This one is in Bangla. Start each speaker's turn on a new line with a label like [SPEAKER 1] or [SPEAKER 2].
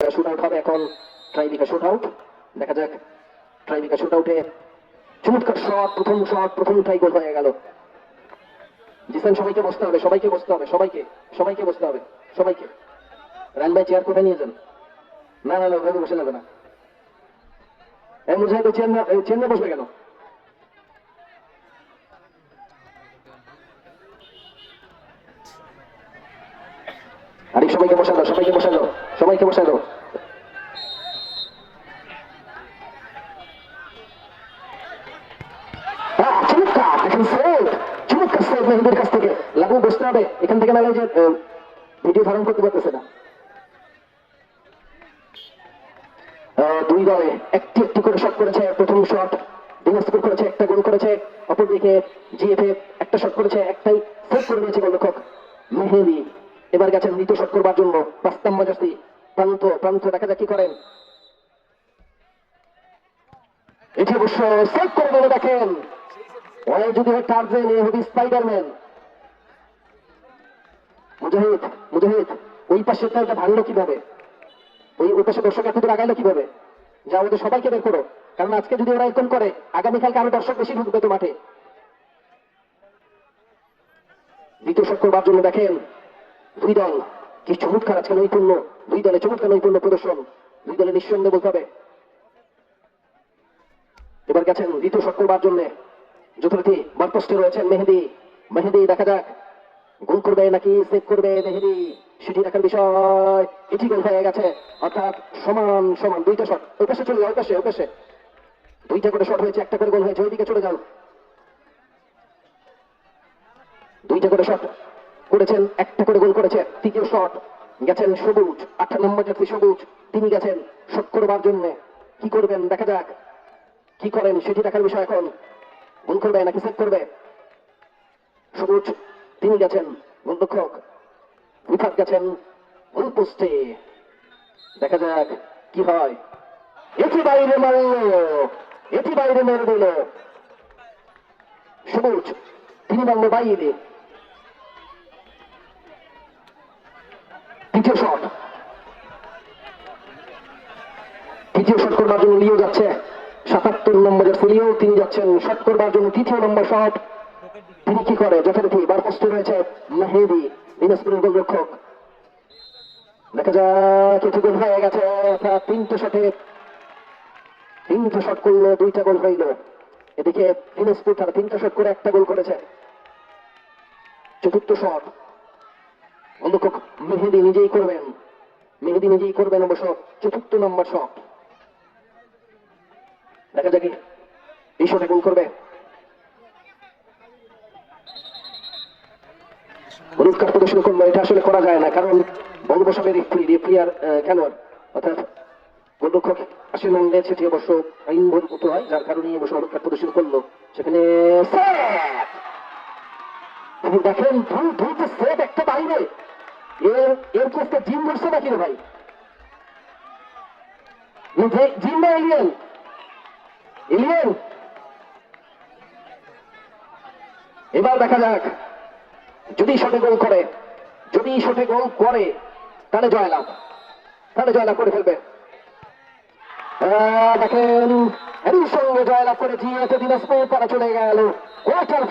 [SPEAKER 1] শুট আউট হবে এখন ট্রাইবিকা শুট আউট দেখা যাক ট্রাইবিকা শুট আউটে চমৎকার শট প্রথম শট প্রথম ট্রাই গোল হয়ে গেল। জিসান, সবাইকে বসতে হবে, সবাইকে বসতে হবে, সবাইকে সবাইকে বসতে হবে, সবাইকে। রান ভাই চেয়ার কোথায় নিয়ে যান? না না না, ওখানে বসে যাবে না। এই মুজাহিদ চেয়ার না বসবে কেন? আরে সবাইকে বসা দাও সবাইকে বসা দাও সবাইকে বসা দাও। আহ, চমৎকার দেখেন সেভ চমৎকার সেভ মেহেদির কাছ থেকে। লাগু বসতে হবে এখান থেকে নালে যে ভিডিও ধারণ করতে পারতেছে না। দুই দলে একটি একটি করে করেছে করেছে একটা গোল করেছে অপরদিকে একটা করেছে একটাই এবার গেছেন দ্বিতীয় শট করবার জন্য পাস্তাম প্রান্ত প্রান্ত দেখা যাক কি করেন। এটি অবশ্য সেভ করে দেবে দেখেন। ওই যদি হয় টার্জেন এ হবে স্পাইডারম্যান। মুজাহিদ মুজাহিদ, ওই পাশে এটা ভাঙলো কীভাবে? ওই ওই পাশে দর্শক এত দূর আগাইলো কীভাবে? যা আমাদের সবাইকে বের করো। কারণ আজকে যদি ওরা এরকম করে, আগামীকালকে আরও দর্শক বেশি ঢুকবে তো মাঠে। দ্বিতীয় শট করবার জন্য দেখেন। দুই দল। কি চমৎকার আজকে নৈপুণ্য। দুই দলে চমৎকার নৈপুণ্য প্রদর্শন। দুই দলে নিঃসন্দেহে বলতে হবে এবার গেছেন দ্বিতীয় শট করবার জন্য। যথারীতি বারপোস্টে রয়েছেন মেহেদি। মেহেদি, দেখা যাক। গোল করবে নাকি সেভ করবে মেহেদি? সেটি দেখার বিষয়। এটি গোল হয়ে গেছে। অর্থাৎ সমান সমান। দুইটা শট ওই পাশে চলে যাও পাশে, ওই পাশে। দুইটা করে শট হয়েছে, একটা করে গোল হয়েছে। ওইদিকে চলে যান দুইটা করে শট করেছেন, একটা করে গোল করেছে, তৃতীয় শট। গেছেন সবুজ আঠারো নম্বর যাত্রী সবুজ। তিনি গেছেন শট করবার জন্য। কি করবেন, দেখা যাক। কি করেন, সেটি দেখার বিষয় এখন। গোল করবে নাকি সেভ করবে? সবুজ, তিনি গেছেন গোলরক্ষক। বিভাগ গেছেন গোল পোস্টে। দেখা যাক কি হয়। এটি বাইরে মারল। এটি বাইরে মেরে দিল। সবুজ, তিনি মারল বাইরে। তৃতীয় শট। তৃতীয় শট করবার জন্য লিও যাচ্ছে সাতাত্তর নম্বরের লিও তিনি যাচ্ছেন শট করবার জন্য তৃতীয় নম্বর শট। তিনি কি করে? যথারীতি বারপোস্টে রয়েছে মেহেদি, দিনাজপুরের গোলরক্ষক। দেখা যাক কিছু গোল হয়ে গেছে। তিনটে শটে, তিনটে শট করল, দুইটা গোল হইল। এদিকে দিনাজপুর তারা তিনটা শট করে একটা গোল করেছে। চতুর্থ শট। গোলরক্ষক মেহেদি নিজেই করবেন। মেহেদি নিজেই করবেন অবশ্য চতুর্থ নম্বর শট দেখা যাক এই শটে গোল করবে। কার্ড প্রদর্শন করল, এটা আসলে করা যায় না, কারণ বঙ্গোপসাগরের রেফারি রেফারিয়ার খেলোয়াড়, অর্থাৎ গোলরক্ষক আসলে ম্যান্ডে সেটি অবশ্য আইন বহির্ভূত হয়, যার কারণে অবশ্য কার্ড প্রদর্শন করল। সেখানে দেখেন, ভুল ভুল সেট একটা বাইরে। এর জিম ধরছে নাকি ভাই? জিম না এলিয়েন এলিয়েন এবার দেখা যাক। যদি শটে গোল করে, যদি শটে গোল করে, তাহলে জয়লাভ। তাহলে জয়লাভ করে ফেলবে। দেখেন, এরই সঙ্গে জয়লাভ করে জিএতে দিনাজপুর তারা চলে গেল। কোয়ার্টার